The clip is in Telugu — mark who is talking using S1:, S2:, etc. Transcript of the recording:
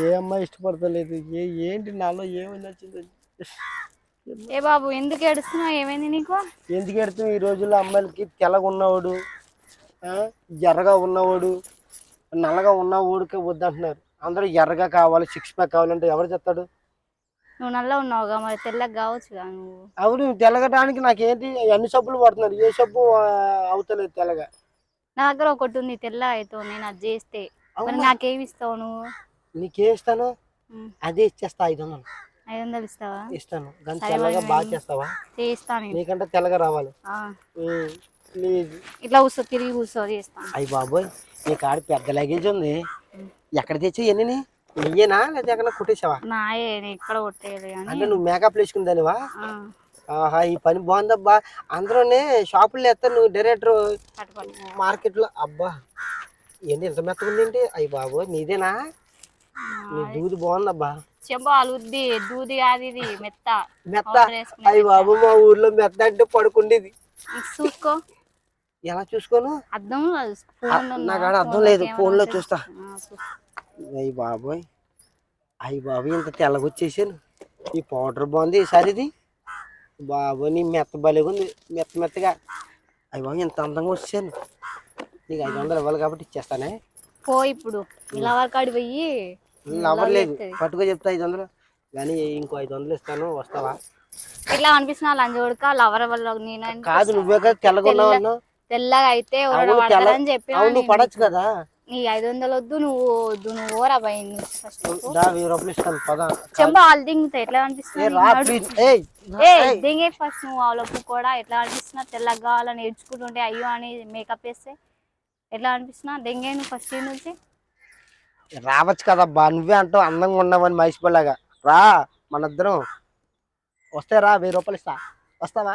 S1: ఏ అమ్మాయి ఇష్టపడతలేదు? ఏ ఏంటి నాలో ఏమి నచ్చింది?
S2: ఏ బాబు ఎందుకు ఏడుస్తున్నావు? ఏమైంది నీకు?
S1: ఎందుకు ఎడుతాం ఈ రోజుల్లో అమ్మాయిలకి తెల్లగా ఉన్నవాడు ఎర్రగా ఉన్నవాడు నల్లగా ఉన్నవాడికే వద్దంటున్నారు. అందరూ ఎర్రగా కావాలి సిక్స్ ప్యాక్ కావాలంటే ఎవరు చెప్తాడు?
S2: నువ్వు నల్ల ఉన్నావుగా మరి తెల్లగా కావచ్చుగా నువ్వు?
S1: అవును తెల్లగడానికి నాకేంటి? అన్ని సబ్బులు పడుతున్నారు ఏ సబ్బు అవుతలేదు తెల్లగా
S2: నా దగ్గర ఒకటి ఉంది తెల్ల అవుతావు నేను అది చేస్తే. మరి
S1: అవునా?
S2: నాకేమి ఇస్తావు నువ్వు?
S1: నీకేం ఇస్తాను అదే ఇచ్చేస్తా ఐదు వందలు
S2: ఐదు వందలు ఇస్తావా?
S1: ఇస్తాను.
S2: సరే
S1: తెల్లగా బాగా చేస్తావా?
S2: చేస్తా నేను.
S1: నీకంటే తెల్లగా రావాలి.
S2: ఇట్లా కూర్చో తిరిగి కూర్చో చేస్తాను
S1: అయ్యి బాబోయ్ నీ కాడ పెద్ద లగేజ్ ఉంది. ఎక్కడ తెచ్చి ఎన్ని నీయేనా? లేదా ఎక్కడ కొట్టేసావా?
S2: నాయే కొట్టేయలే కానీ.
S1: అంటే నువ్వు మేకప్ వేసుకుందానివా
S2: ఆ,
S1: ఆహా ఈ పని బాగుందబ్బా అందులోనే షాపుల్లో ఎత్తా నువ్వు డైరెక్టర్ మార్కెట్లో అబ్బా ఏంటి ఎంత మెత్తగా ఉందేంటి? అయ్యి బాబోయ్ నీదేనా? నీ దూది బాగుందబ్బా.
S2: చెంబ అలుద్ది దూది కాదు ఇది మెత్త.
S1: మెత్త. అయ్యి బాబు మా ఊర్లో మెత్త అంటే పడుకుండేది.
S2: చూసుకో.
S1: ఎలా చూసుకోను?
S2: అర్థం
S1: నా కాడ అర్థం లేదు. ఫోన్లో చూస్తా. అయ్యి బాబోయ్. అయ్యి బాబోయ్ ఇంత తెల్లగా వచ్చేసాను. ఈ పౌడర్ బాగుంది ఈసారి ఇది. బాబోయ్ నీ మెత్త ఉంది. మెత్త మెత్తగా. అయ్యి బాబోయ్ ఇంత అందంగా వచ్చాను నీకు ఐదు వందలు ఇవ్వాలి కాబట్టి ఇచ్చేస్తానే.
S2: పో ఇప్పుడు. ఇలా వరకు ఆడి పోయి
S1: లవర్ లేదు పట్టుకో చెప్తా ఐదు వందలు. కానీ ఇంకో ఐదు వందలు ఇస్తాను వస్తావా?
S2: ఇట్లా అనిపిస్తున్నా లంచ్ కొడుక? లవర్ వల్ల నేను.
S1: కాదు నువ్వే కదా తెల్లగా ఉన్నావు అన్నావు.
S2: తెల్లగా అయితే చెప్పి
S1: నువ్వు పడచ్చు కదా.
S2: నీ ఐదు వందలు వద్దు నువ్వు వద్దు నువ్వు ఓరా పోయి ఫస్ట్
S1: దా వెయ్యి రూపాయలు ఇస్తాను పదా.
S2: చెంబ వాళ్ళు దింగుతా ఎట్లా అనిపిస్తుంది? దింగే ఫస్ట్ నువ్వు వాళ్ళకు కూడా. ఎట్లా అనిపిస్తున్నా తెల్లగా కావాలని ఏడ్చుకుంటుంటే అయ్యో అని మేకప్ వేస్తే. ఎట్లా అనిపిస్తున్నా దెంగే నువ్వు ఫస్ట్ నుంచి
S1: రావచ్చు కదబ్బా. నువ్వే అంటావు అందంగా ఉన్నావని మహిషిపల్లాగా రా మన ఇద్దరం వస్తే రా వెయ్యి రూపాయలు ఇస్తా. వస్తావా?